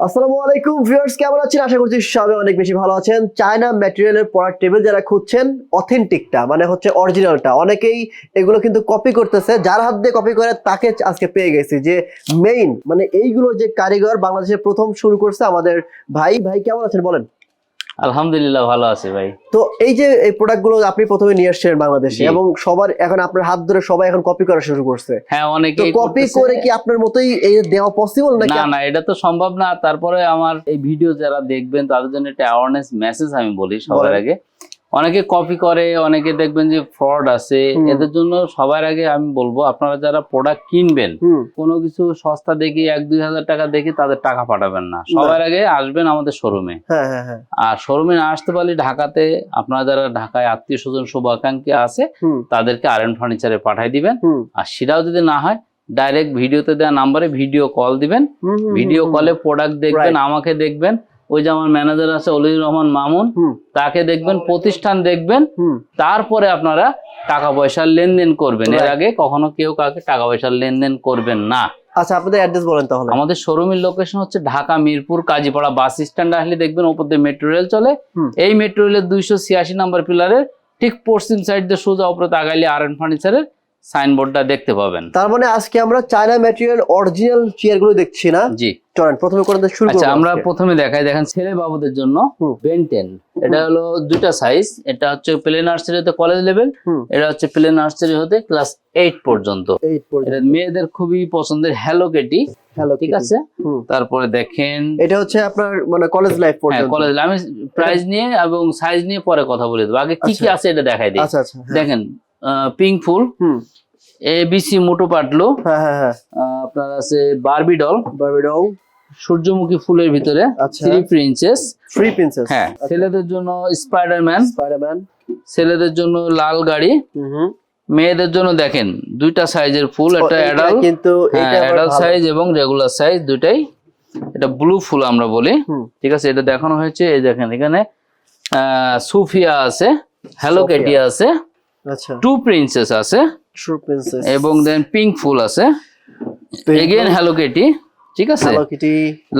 আসসালামু আলাইকুম ভিউয়ার্স, কেমন আছেন? আশা করছি সবাই অনেক বেশি ভালো আছেন। চায়না ম্যাটেরিয়ালের পড়ার টেবিল যারা খুঁজছেন অথেন্টিকটা মানে হচ্ছে অরিজিনালটা অনেকেই এগুলো কিন্তু কপি করতেছে। যার হাত দিয়ে কপি করে, তাকে আজকে পেয়ে গেছি। যে মেইন মানে এইগুলো যে কারিগর বাংলাদেশে প্রথম শুরু করছে আমাদের ভাই। ভাই, কেমন আছেন বলেন? আলহামদুলিল্লাহ ভালো আছে ভাই। তো এই যে এই প্রোডাক্টগুলো আপনি প্রথমে নিয়ে আসছেন বাংলাদেশে এবং সবার এখন আপনার হাত ধরে সবাই এখন কপি করা শুরু করছে। হ্যাঁ অনেকে কপি করে কি আপনার মতোই এই দেওয়া পসিবল নাকি না না এটা তো সম্ভব না। তারপরে আমার এই ভিডিও যারা দেখবেন তাদের জন্য একটা অ্যাওয়ারনেস মেসেজ আমি বলি সবার আগে। অনেকে কপি করে অনেকে দেখবেন যে ফ্রড আছে। এদের জন্য সবার আগে আমি বলব আপনারা যারা প্রোডাক্ট কিনবেন কোনো কিছু সস্তা দেখি এক দুই হাজার টাকা দেখি তাদের টাকা পাঠাবেন না। সবার আগে আসবেন আমাদের শোরুমে হ্যাঁ হ্যাঁ হ্যাঁ। আর শোরুমে না আসতে পারলে ঢাকাতে আপনারা যারা ঢাকায় আত্মীয় স্বজন শুভাকাঙ্ক্ষী আছে তাদেরকে আর এন ফার্নিচারে পাঠাই দিবেন। আর সেটাও যদি না হয় ডাইরেক্ট ভিডিওতে দেওয়া নাম্বারে ভিডিও কল দিবেন। ভিডিও কলে প্রোডাক্ট দেখবেন আমাকে দেখবেন। ওই যে আমার ম্যানেজার আছে অলিউর রহমান মামুন তাকে দেখবেন প্রতিষ্ঠান দেখবেন তারপরে আপনারা টাকা পয়সার লেনদেন করবেন। এর আগে কখনো কেউ কাউকে টাকা পয়সার লেনদেন করবেন না। আচ্ছা আপনাদের অ্যাড্রেস বলেন তাহলে। আমাদের শোরুমের লোকেশন হচ্ছে ঢাকা মিরপুর কাজীপাড়া বাস স্ট্যান্ড আসলে দেখবেন ওপর দিয়ে মেট্রো রেল চলে। এই মেট্রো রেলের দুইশো ছিয়াশি নাম্বার পিলারের ঠিক পশ্চিম সাইড দিয়ে সোজা উপরে তাকাইলে আর এন ফার্নিচারের সাইনবোর্ডটা দেখতে পাবেন। তার মানে আজকে আমরা চায়না ম্যাটেরিয়াল অরিজিনাল চেয়ারগুলো দেখছি না? জি। চলেন প্রথমে করে দিয়ে শুরু আচ্ছা আমরা প্রথমে দেখাই দেখেন ছেলে বাবুদের জন্য। বেনটেন এটা হলো দুইটা সাইজ এটা হচ্ছে প্লে নার্সারি হতে কলেজ লেভেল এটা হচ্ছে প্লে নার্সারি হতে ক্লাস এইট পর্যন্ত। এইট এটা পর্যন্ত মেয়েদের খুবই পছন্দের হ্যালো কেটি হ্যালো ঠিক আছে? হুম। তারপরে দেখেন এটা হচ্ছে আপনার মানে কলেজ লাইফ হ্যাঁ পর্যন্ত কলেজ আমি প্রাইস নিয়ে এবং সাইজ নিয়ে পরে কথা বলে দেবো। আগে কি কি আচ্ছা। আছে এটা দেখাই দিই। আচ্ছা আচ্ছা হ্যাঁ। দেখেন পিঙ্ক ফুল। হুম। এ বিসি মোটো পাটলো। হ্যাঁ হ্যাঁ হ্যাঁ। আপনার আছে বারবি ডল বারবি ডল সূর্যমুখী ফুলের ভিতরে আচ্ছা। থ্রি প্রিন্সেস ফ্রি প্রিন্সেস হ্যাঁ ছেলেদের জন্য স্পাইডারম্যান স্পাইডারম্যান ছেলেদের জন্য লাল গাড়ি। মেয়েদের জন্য দেখেন দুইটা সাইজের ফুল একটা অ্যাডাল্ট কিন্তু এটা অ্যাডাল্ট সাইজ এবং রেগুলার সাইজ দুইটাই। এটা ব্লু ফুল আমরা বলি। ঠিক আছে এটা দেখানো হয়েছে এই দেখেন এখানে আহ, সুফিয়া আছে হ্যালো সুফিয়া। কেটি আছে। আচ্ছা। টু প্রিন্সেস আছে। ট্রু প্রিন্সেস এবং দেন পিঙ্ক ফুল আছে। এগেন হ্যালো কেটি ঠিক আছে?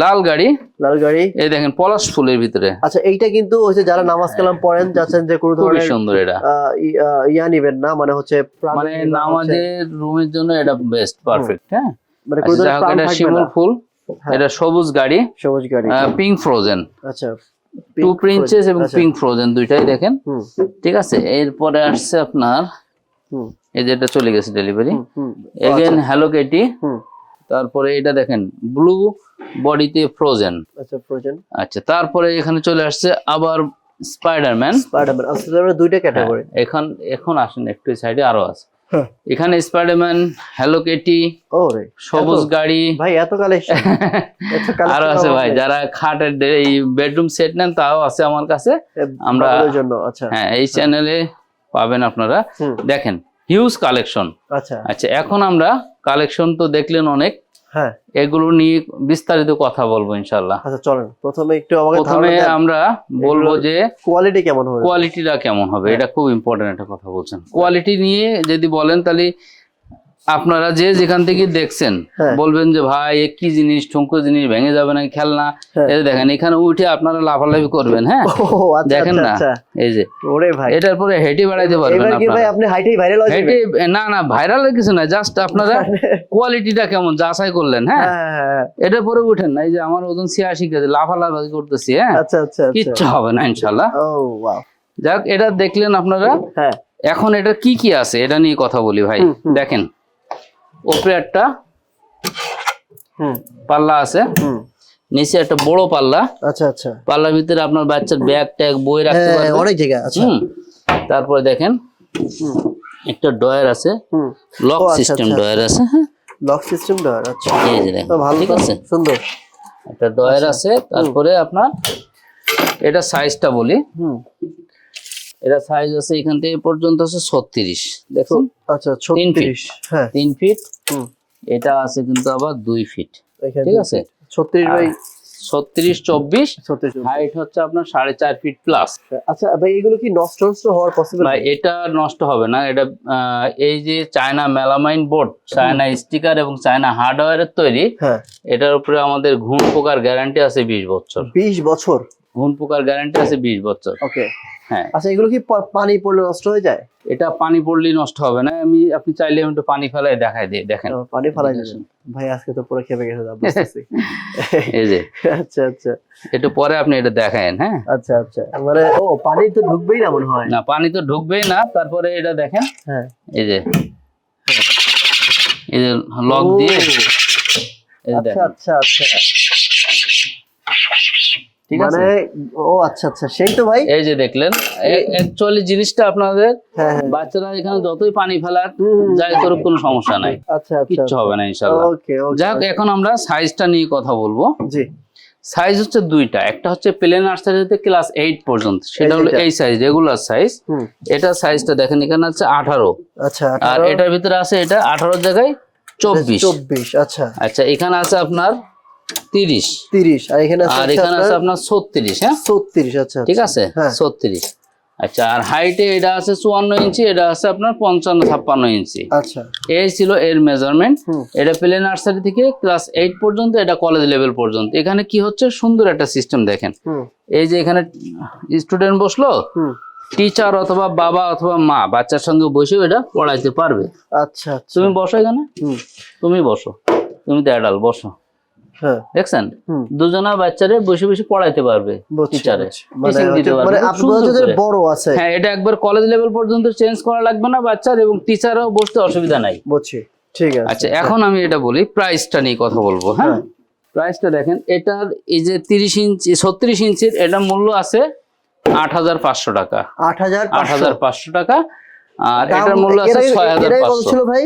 লাল গাড়ি। লাল গাড়ি। এই দেখেন পলাশ ফুলের ভিতরে। আচ্ছা এইটা কিন্তু হচ্ছে যারা নামাজ কালাম পড়েন যাচ্ছেন যে কোনো ধরনের সুন্দর এটা। ইয়া নিবেন না মানে হচ্ছে মানে নামাজের রুমের জন্য এটা বেস্ট পারফেক্ট হ্যাঁ? মানে কোনো আচ্ছা, ধরনের শিমুল ফুল হ্যাঁ। এটা সবুজ গাড়ি সবুজ গাড়ি। পিঙ্ক ফ্রোজেন আচ্ছা। টু প্রিন্সেস এবং আচ্ছা। পিঙ্ক ফ্রোজেন দুইটাই দেখেন। ঠিক আছে? এরপরে আসছে আপনার এই যে এটা চলে গেছে ডেলিভারি এগেন হ্যালো কেটি তারপরে এটা দেখেন ব্লু বডিতে ফ্রোজেন আচ্ছা প্রয়োজন আচ্ছা তারপরে এখানে চলে আসছে আবার স্পাইডারম্যান স্পাইডারম্যান আচ্ছা তাহলে দুইটা ক্যাটাগরি এখন এখন আসেন একটু সাইডে আরও আছে। এখানে স্পাইডারম্যান হ্যালো কেটি সবুজ গাড়ি। ভাই এত কালেকশন এত আরও আছে ভাই যারা খাটের এই বেডরুম সেট নেন তাও আছে আমার কাছে। আমরা- আচ্ছা। হ্যাঁ এই চ্যানেলে পাবেন আপনারা। দেখেন হিউজ কালেকশন আচ্ছা। আচ্ছা এখন আমরা কালেকশন তো দেখলেন অনেক। হ্যাঁ। এগুলো নিয়ে বিস্তারিত কথা বলব ইনশাল্লাহ আচ্ছা চলেন। প্রথমে একটু আমাকে প্রথমে আমরা বলব যে কোয়ালিটি কেমন হবে? কোয়ালিটিটা কেমন হবে? হ্যাঁ। এটা খুব ইম্পর্টেন্ট একটা কথা বলছেন। কোয়ালিটি নিয়ে যদি বলেন তাহলে আপনারা যে যেখান থেকে দেখছেন হ্যাঁ। বলবেন যে ভাই এ কি জিনিস? ঠুঙ্কো জিনিস ভেঙে যাবে না। খেলনা হ্যাঁ। এই দেখেন এখানে উঠে আপনারা লাফালাফি করবেন হ্যাঁ? আচ্ছা দেখেন আচ্ছা, না? আচ্ছা। এই যে। ওরে ভাই। এটার পরে হেঁটে বেড়াইতে পারবেন আপনি হাইটেই ভাইরাল হয়ে হেঁটে না না ভাইরালের কিছু না জাস্ট আপনারা কোয়ালিটিটা কেমন যাচাই করলেন হ্যাঁ? হ্যাঁ। এটার পরে উঠেন না এই যে আমার ওজন ছিয়াশি কেজি লাফালাফি করতেছি হ্যাঁ? আচ্ছা আচ্ছা আচ্ছা। কিচ্ছু হবে না ইনশাল্লাহ। যাক এটা দেখলেন আপনারা। হ্যাঁ। এখন এটা কি কি আছে এটা নিয়ে কথা বলি ভাই। দেখেন ওপরে একটা হুম পাল্লা আছে। হুম। নিচে একটা বড় পাল্লা। আচ্ছা আচ্ছা। পাল্লার ভিতরে আপনার বাচ্চার ব্যাগ ট্যাগ বই রাখতে হ্যাঁ অনেক জায়গা আছে। হুম তারপরে দেখেন হুম। একটা ডয়ার আছে। হুম। লক আচ্ছা, সিস্টেম আচ্ছা। ডয়ার আছে হ্যাঁ। লক সিস্টেম দেওয়ার আচ্ছা। এই যে দেখেন তো ভালো ঠিক আছে? সুন্দর। একটা ডয়ার আছে তারপরে আপনার এটা সাইজটা বলি। হুম। এটা সাইজ আছে এখান থেকে পর্যন্ত আছে ছত্রিশ দেখুন। আচ্ছা। 36 হ্যাঁ। তিন ফিট এটা আছে কিন্তু আবার দুই ফিট ঠিক আছে? ছত্রিশ বাই ছত্রিশ চব্বিশ। হাইট হচ্ছে আপনার সাড়ে চার ফিট প্লাস আচ্ছা ভাই এগুলো কি নষ্ট হওয়ার পসিবল ভাই এটা নষ্ট হবে না। এটা এই যে China melamine board China sticker এবং চায়না হার্ডওয়্যারের তৈরি হ্যাঁ। এটার উপরে আমাদের ঘুণ পোকার গ্যারান্টি আছে বিশ বছর। বিশ বছর? ঘুণ পোকার গ্যারান্টি আছে বিশ বছর। ওকে হ্যাঁ। আচ্ছা এগুলো কি পানি পড়লে নষ্ট হয়ে যায়? এটা পানি পড়লেই নষ্ট হবে না। আমি আপনি চাইলে একটু পানি ফেলাই দেখাই দিই দেখেন। পানি ফালাই ভাই আজকে তো পুরো খেপে গেছে এই যে। আচ্ছা আচ্ছা। একটু পরে আপনি এটা দেখায়েন হ্যাঁ। আচ্ছা আচ্ছা। মানে ও পানি তো ঢুকবেই না মনে হয়? না পানি তো ঢুকবেই না। তারপরে এটা দেখেন। হ্যাঁ। এই যে। এই যে লক দিয়ে। আচ্ছা আচ্ছা আচ্ছা। ঠিক মানে আছে? ও আচ্ছা আচ্ছা সেই তো ভাই। এই যে দেখলেন অ্যাকচুয়ালি জিনিসটা আপনাদের হ্যাঁ হ্যাঁ। বাচ্চারা এখানে যতই পানি ফেলার যাই করুক কোনো সমস্যা নাই। আচ্ছা কিচ্ছু হবে না ইনশাল্লাহ ওকে ওকে যাক এখন আমরা সাইজটা নিয়ে কথা বলব। জি। সাইজ হচ্ছে দুইটা। একটা হচ্ছে প্লে নার্সারিতে ক্লাস এইট পর্যন্ত। সেটা হলো এই সাইজ রেগুলার সাইজ এটা সাইজটা দেখেন এখানে আছে আঠারো। আচ্ছা আর এটার ভিতরে আছে এটা আঠারোর জায়গায় চব্বিশ। চব্বিশ আচ্ছা। আচ্ছা এখানে আছে আপনার তিরিশ। তিরিশ। আর এখানে আর এখানে আছে আপনার ছত্রিশ হ্যাঁ? ছত্রিশ আচ্ছা ঠিক আছে? হ্যাঁ। ছত্রিশ। আচ্ছা আর হাইটে এটা আছে চুয়ান্ন ইঞ্চি এটা আছে আপনার পঞ্চান্ন ছাপ্পান্ন ইঞ্চি। আচ্ছা। এই ছিল এর মেজারমেন্ট এটা প্লে নার্সারি থেকে ক্লাস এইট পর্যন্ত এটা কলেজ লেভেল পর্যন্ত। এখানে কি হচ্ছে? সুন্দর একটা সিস্টেম দেখেন। এই যে এখানে স্টুডেন্ট বসল টিচার অথবা বাবা অথবা মা বাচ্চার সঙ্গে বসেও এটা পড়াইতে পারবে। আচ্ছা আচ্ছা। তুমি বসো এখানে। হুম। তুমি বসো। তুমি তো অ্যাডাল বসো। দেখছেন? দুজনা বাচ্চারে বসে বসে পড়াইতে পারবে টিচারে। মানে মানে। বড় আছে। হ্যাঁ এটা একবার কলেজ লেভেল পর্যন্ত চেঞ্জ করা লাগবে না বাচ্চার এবং টিচারও বসতে অসুবিধা নাই। বুঝছি ঠিক আছে। আচ্ছা এখন আমি এটা বলি প্রাইসটা নিয়ে কথা বলব হ্যাঁ? হ্যাঁ। প্রাইসটা দেখেন এটার এই যে তিরিশ ইঞ্চি ছত্রিশ ইঞ্চির এটা মূল্য আছে আট হাজার পাঁচশো টাকা। আট হাজার আট হাজার পাঁচশো টাকা আর এটার মূল্য আছে ছয় হাজার পাঁচশো। ভাই?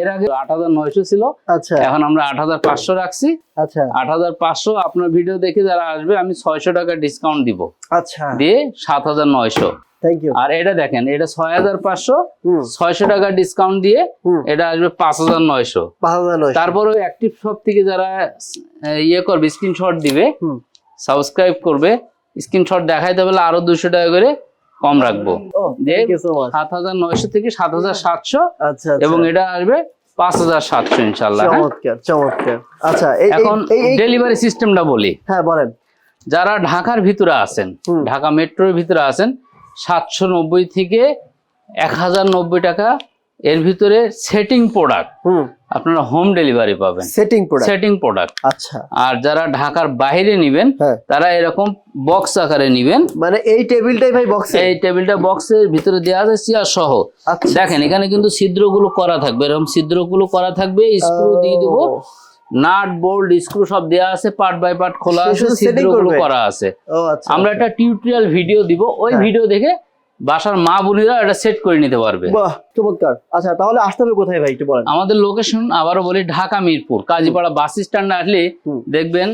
এর আগে আট হাজার নয়শো ছিল। আচ্ছা। এখন আমরা আট হাজার পাঁচশো রাখছি। আচ্ছা। আট হাজার পাঁচশো আপনার ভিডিও দেখে যারা আসবে আমি ছয়শো টাকা ডিসকাউন্ট দিব। আচ্ছা। দিয়ে সাত হাজার নয়শো। আর এটা দেখেন এটা ছয় হাজার পাঁচশো ছয়শো টাকা ডিসকাউন্ট দিয়ে এটা আসবে পাঁচ হাজার নয়শো। পাঁচ হাজার তারপরে অ্যাক্টিভ শপ থেকে যারা ইয়ে করবে স্ক্রিনশট দিবে সাবস্ক্রাইব করবে স্ক্রিনশট দেখাইতে পারলে আরও দুশো টাকা করে কম রাখব। সাত হাজার নয়শো থেকে সাত হাজার সাতশো আচ্ছা এবং আচ্ছা এটা আসবে পাঁচ হাজার সাতশো ইনশাল্লাহ হ্যাঁ? চমৎকার চমৎকার। আচ্ছা এখন ডেলিভারি সিস্টেমটা বলি। হ্যাঁ বলেন। যারা ঢাকার ভিতরে আছেন ঢাকা মেট্রোর ভিতরে আছেন সাতশো নব্বই থেকে এক হাজার নব্বই টাকা এর ভিতরে সেটিং প্রোডাক্ট হুম। আপনারা হোম ডেলিভারি পাবেন। সেটিং প্রোডাক্ট সেটিং প্রোডাক্ট আচ্ছা। আর যারা ঢাকার বাইরে নিবেন হ্যাঁ। তারা এরকম বক্স আকারে নিবেন। মানে এই টেবিলটাই ভাই বক্সে এই টেবিলটা বক্সের ভিতরে দেওয়া আছে চেয়ার সহ। আচ্ছা। দেখেন এখানে কিন্তু ছিদ্রগুলো করা থাকবে। এরকম ছিদ্রগুলো করা থাকবে স্ক্রু দিয়ে দেবো। নাট বোল্ট স্ক্রু সব দেওয়া আছে পার্ট বাই পার্ট খোলা আছে ছিদ্রগুলো করা আছে। ও আচ্ছা আমরা একটা টিউটোরিয়াল ভিডিও দিব। ওই হ্যাঁ। ভিডিও দেখে বাসার মা বোনেরা এটা সেট করে নিতে পারবে। বাহ চমৎকার। আচ্ছা তাহলে আসতে হবে কোথায় ভাই একটু বলেন। আমাদের লোকেশন আবারও বলি ঢাকা মিরপুর কাজীপাড়া বাস স্ট্যান্ড আসলে দেখবেন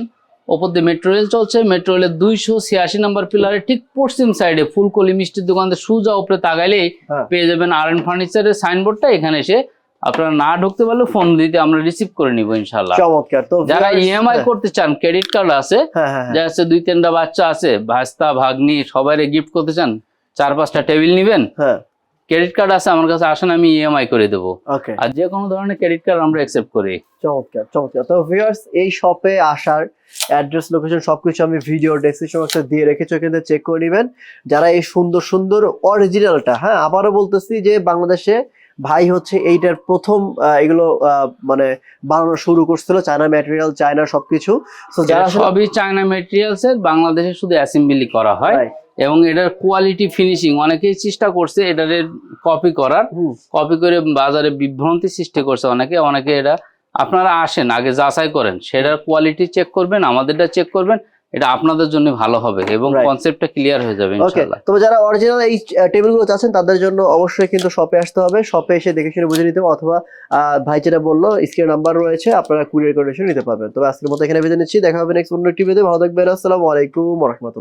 ওপর দিয়ে মেট্রো রেল চলছে মেট্রো রেলের দুইশো ছিয়াশি নম্বর পিলারে ঠিক পশ্চিম সাইডে ফুলকলি মিষ্টির দোকান সুজা উপরে তাকাইলেই হ্যাঁ। পেয়ে যাবেন আর এন ফার্নিচারের সাইনবোর্ডটা এখানে এসে আপনারা না ঢুকতে পারলে ফোন দিতে আমরা রিসিভ করে নিব ইনশাল্লাহ চমৎকার তো যারা ইএমআই হ্যাঁ, করতে চান ক্রেডিট কার্ড আছে হ্যাঁ। যা আছে দুই তিনটা বাচ্চা আছে ভাস্তা ভাগ্নি সবাই গিফট করতে চান চার পাঁচটা টেবিল নিবেন? হ্যাঁ। ক্রেডিট কার্ড আছে আমার কাছে আসেন আমি ইএমআই করে দেবো। ওকে আর যে কোনো ধরনের ক্রেডিট কার্ড আমরা অ্যাকসেপ্ট করি। চমৎকার চমৎকার। তো ভিউয়ার্স এই শপে আসার অ্যাড্রেস লোকেশন সবকিছু আমি ভিডিও ডেসক্রিপশন বক্সে দিয়ে রেখেছি ওখানে চেক করে নেবেন। যারা এই সুন্দর সুন্দর অরিজিনালটা হ্যাঁ আবারও বলতেছি যে বাংলাদেশে ভাই হচ্ছে এইটার প্রথম এগুলো আহ, মানে বানানো শুরু করছিল চায়না ম্যাটেরিয়াল চায়না সবকিছু। সবই চায়না মেটেরিয়ালস এর বাংলাদেশে শুধু অ্যাসেম্বলি করা হয়. এবং এটার কোয়ালিটি ফিনিশিং অনেকেই চেষ্টা করছে এটার কপি করার। কপি করে বাজারে বিভ্রান্তি সৃষ্টি করছে অনেকে অনেকে এটা আপনারা আসেন আগে যাচাই করেন সেটার কোয়ালিটি চেক করবেন আমাদেরটা চেক করবেন এটা আপনাদের জন্য ভালো হবে এবং কনসেপ্টটা ক্লিয়ার হয়ে যাবে ইনশাআল্লাহ। তবে যারা অরিজিনাল এই টেবিলগুলো চাচ্ছেন তাদের জন্য অবশ্যই কিন্তু শপে আসতে হবে। শপে এসে দেখে শুনে বুঝে নিতে হবে অথবা ভাই যেটা বলল স্ক্রিন নাম্বার রয়েছে আপনারা কুরিয়ার করে নিতে পারবেন। তবে আজকের মতো এখানে বেঁধে নিচ্ছি দেখা হবে নেক্সট অন্য ভিডিও ভালো থাকবেন আসসালামু আলাইকুম রহমতুল্লাহ।